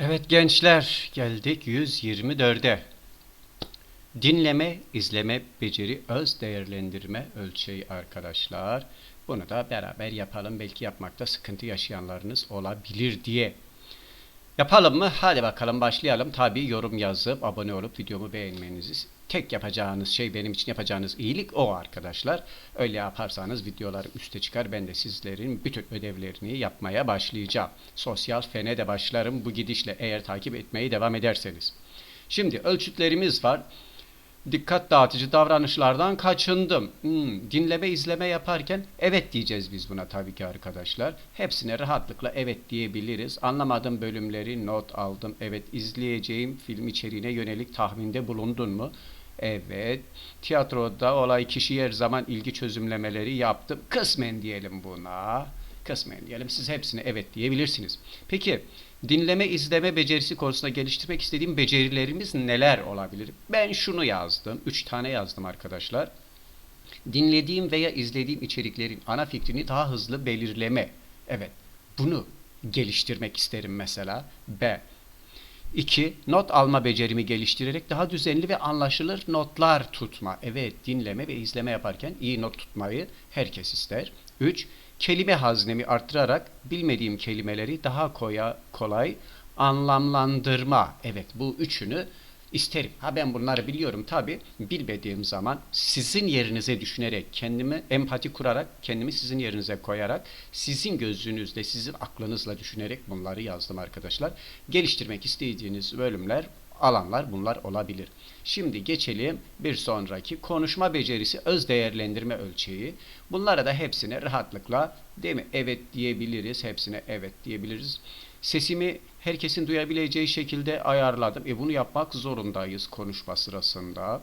Evet gençler geldik 124'e. Dinleme, izleme, beceri, öz değerlendirme ölçeği arkadaşlar. Bunu da beraber yapalım. Belki yapmakta sıkıntı yaşayanlarınız olabilir diye. Yapalım mı? Hadi bakalım başlayalım. Tabii yorum yazıp abone olup videomu beğenmenizi tek yapacağınız şey benim için yapacağınız iyilik o arkadaşlar. Öyle yaparsanız videolar üste çıkar. Ben de sizlerin bütün ödevlerini yapmaya başlayacağım. Sosyal fene de başlarım bu gidişle eğer takip etmeyi devam ederseniz. Şimdi ölçütlerimiz var. Dikkat dağıtıcı davranışlardan kaçındım. Hmm, dinleme izleme yaparken evet diyeceğiz biz buna tabii ki arkadaşlar. Hepsine rahatlıkla evet diyebiliriz. Anlamadığım bölümleri not aldım. Evet izleyeceğim film içeriğine yönelik tahminde bulundun mu? Evet. Tiyatroda olay kişi her zaman ilgi çözümlemeleri yaptım. Kısmen diyelim buna. Kısmen diyelim. Siz hepsine evet diyebilirsiniz. Peki dinleme izleme becerisi konusunda geliştirmek istediğim becerilerimiz neler olabilir? Ben şunu yazdım. Üç tane yazdım arkadaşlar. Dinlediğim veya izlediğim içeriklerin ana fikrini daha hızlı belirleme. Evet. Bunu geliştirmek isterim mesela. B. 2. Not alma becerimi geliştirerek daha düzenli ve anlaşılır notlar tutma. Evet, dinleme ve izleme yaparken iyi not tutmayı herkes ister. 3. Kelime haznemi arttırarak bilmediğim kelimeleri daha koya, kolay anlamlandırma. Evet, bu üçünü isterim. Ha ben bunları biliyorum tabi. Bilmediğim zaman sizin yerinize düşünerek, kendimi empati kurarak, kendimi sizin yerinize koyarak, sizin gözünüzle, sizin aklınızla düşünerek bunları yazdım arkadaşlar. Geliştirmek istediğiniz bölümler, alanlar bunlar olabilir. Şimdi geçelim bir sonraki konuşma becerisi öz değerlendirme ölçeği. Bunlara da hepsine rahatlıkla değil mi? Evet diyebiliriz. Hepsine evet diyebiliriz. Sesimi herkesin duyabileceği şekilde ayarladım. E bunu yapmak zorundayız konuşma sırasında.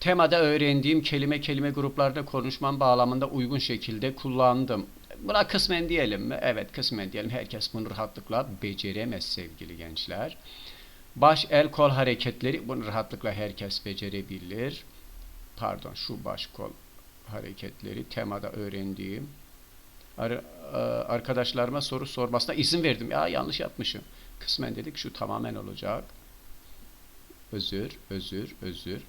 Temada öğrendiğim kelime kelime gruplarda konuşmam bağlamında uygun şekilde kullandım. Buna kısmen diyelim mi? Evet kısmen diyelim. Herkes bunu rahatlıkla beceremez sevgili gençler. Baş el kol hareketleri bunu rahatlıkla herkes becerebilir. Pardon şu baş kol hareketleri temada öğrendiğim e, arkadaşlarıma soru sormasına izin verdim. Ya yanlış yapmışım. Kısmen dedik şu tamamen olacak. Özür, özür, özür.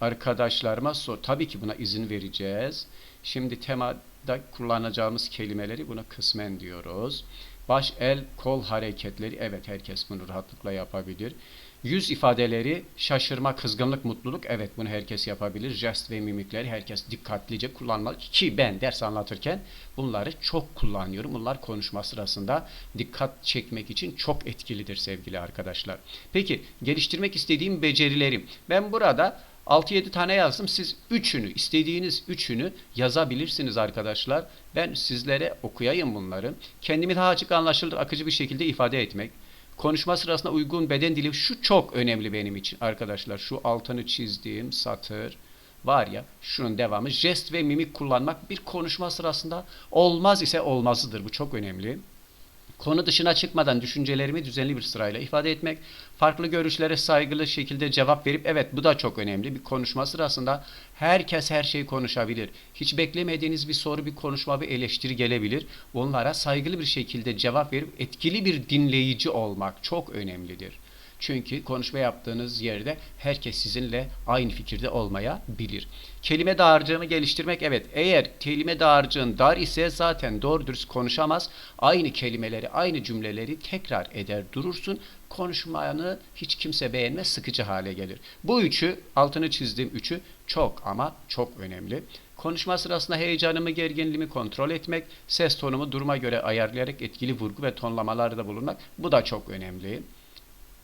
Arkadaşlarıma sor. Tabii ki buna izin vereceğiz. Şimdi temada kullanacağımız kelimeleri buna kısmen diyoruz. Baş, el, kol hareketleri. Evet herkes bunu rahatlıkla yapabilir. Yüz ifadeleri şaşırma, kızgınlık, mutluluk. Evet bunu herkes yapabilir. Jest ve mimikleri herkes dikkatlice kullanmalı. Ki ben ders anlatırken bunları çok kullanıyorum. Bunlar konuşma sırasında dikkat çekmek için çok etkilidir sevgili arkadaşlar. Peki geliştirmek istediğim becerilerim. Ben burada 6-7 tane yazdım. Siz üçünü, istediğiniz üçünü yazabilirsiniz arkadaşlar. Ben sizlere okuyayım bunları. Kendimi daha açık anlaşılır, akıcı bir şekilde ifade etmek. Konuşma sırasında uygun beden dili şu çok önemli benim için arkadaşlar. Şu altını çizdiğim satır var ya şunun devamı jest ve mimik kullanmak bir konuşma sırasında olmaz ise olmazıdır. Bu çok önemli. Konu dışına çıkmadan düşüncelerimi düzenli bir sırayla ifade etmek, farklı görüşlere saygılı şekilde cevap verip evet bu da çok önemli. Bir konuşma sırasında herkes her şeyi konuşabilir. Hiç beklemediğiniz bir soru, bir konuşma, bir eleştiri gelebilir. Onlara saygılı bir şekilde cevap verip etkili bir dinleyici olmak çok önemlidir. Çünkü konuşma yaptığınız yerde herkes sizinle aynı fikirde olmayabilir. Kelime dağarcığını geliştirmek evet eğer kelime dağarcığın dar ise zaten doğru dürüst konuşamaz. Aynı kelimeleri aynı cümleleri tekrar eder durursun. Konuşmanı hiç kimse beğenmez sıkıcı hale gelir. Bu üçü altını çizdiğim üçü çok ama çok önemli. Konuşma sırasında heyecanımı, gerginliğimi kontrol etmek, ses tonumu duruma göre ayarlayarak etkili vurgu ve tonlamalarda bulunmak bu da çok önemli.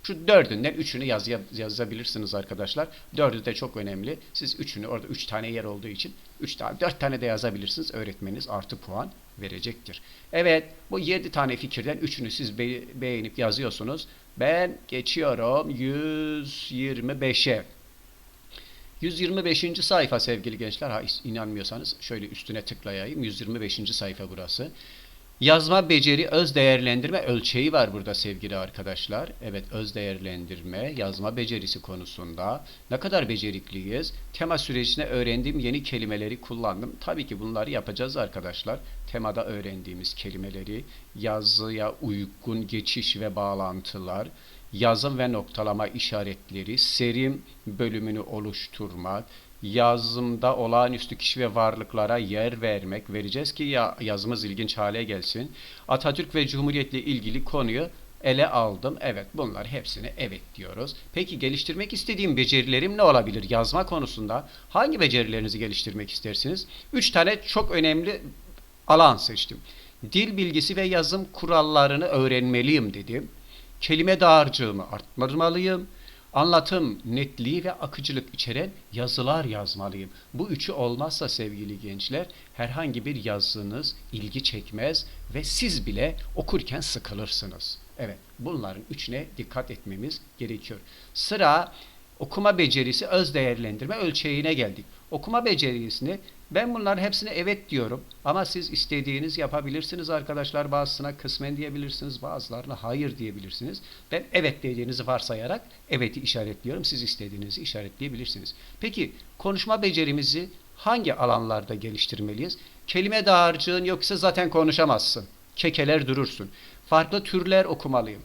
Şu dördünden üçünü yaz, yazabilirsiniz arkadaşlar. Dördü de çok önemli. Siz üçünü orada üç tane yer olduğu için üç tane, dört tane de yazabilirsiniz. Öğretmeniniz artı puan verecektir. Evet bu yedi tane fikirden üçünü siz be beğenip yazıyorsunuz. Ben geçiyorum 125'e. 125. sayfa sevgili gençler. Ha inanmıyorsanız şöyle üstüne tıklayayım. 125. sayfa burası. Yazma beceri öz değerlendirme ölçeği var burada sevgili arkadaşlar. Evet öz değerlendirme yazma becerisi konusunda ne kadar becerikliyiz? Tema sürecinde öğrendiğim yeni kelimeleri kullandım. Tabii ki bunları yapacağız arkadaşlar. Temada öğrendiğimiz kelimeleri yazıya uygun geçiş ve bağlantılar, yazım ve noktalama işaretleri, serim bölümünü oluşturmak, yazımda olağanüstü kişi ve varlıklara yer vermek vereceğiz ki ya yazımız ilginç hale gelsin. Atatürk ve Cumhuriyet'le ilgili konuyu ele aldım. Evet bunlar hepsine evet diyoruz. Peki geliştirmek istediğim becerilerim ne olabilir yazma konusunda? Hangi becerilerinizi geliştirmek istersiniz? Üç tane çok önemli alan seçtim. Dil bilgisi ve yazım kurallarını öğrenmeliyim dedim. Kelime dağarcığımı arttırmalıyım. Anlatım, netliği ve akıcılık içeren yazılar yazmalıyım. Bu üçü olmazsa sevgili gençler herhangi bir yazınız ilgi çekmez ve siz bile okurken sıkılırsınız. Evet bunların üçüne dikkat etmemiz gerekiyor. Sıra okuma becerisi öz değerlendirme ölçeğine geldik. Okuma becerisini ben bunların hepsine evet diyorum ama siz istediğiniz yapabilirsiniz arkadaşlar. Bazısına kısmen diyebilirsiniz, bazılarına hayır diyebilirsiniz. Ben evet dediğinizi varsayarak evet'i işaretliyorum. Siz istediğinizi işaretleyebilirsiniz. Peki konuşma becerimizi hangi alanlarda geliştirmeliyiz? Kelime dağarcığın yoksa zaten konuşamazsın. Kekeler durursun. Farklı türler okumalıyım.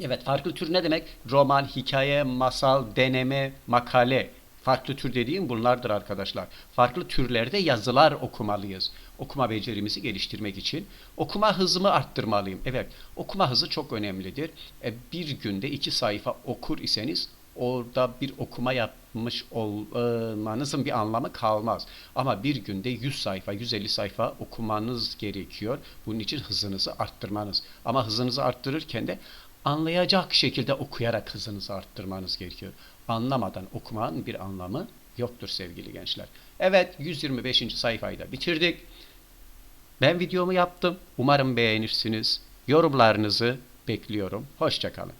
Evet farklı tür ne demek? Roman, hikaye, masal, deneme, makale. Farklı tür dediğim bunlardır arkadaşlar. Farklı türlerde yazılar okumalıyız. Okuma becerimizi geliştirmek için. Okuma hızımı arttırmalıyım. Evet okuma hızı çok önemlidir. E, bir günde iki sayfa okur iseniz orada bir okuma yapmış olmanızın bir anlamı kalmaz. Ama bir günde 100 sayfa, 150 sayfa okumanız gerekiyor. Bunun için hızınızı arttırmanız. Ama hızınızı arttırırken de anlayacak şekilde okuyarak hızınızı arttırmanız gerekiyor. Anlamadan okumanın bir anlamı yoktur sevgili gençler. Evet 125. sayfayı da bitirdik. Ben videomu yaptım. Umarım beğenirsiniz. Yorumlarınızı bekliyorum. Hoşçakalın.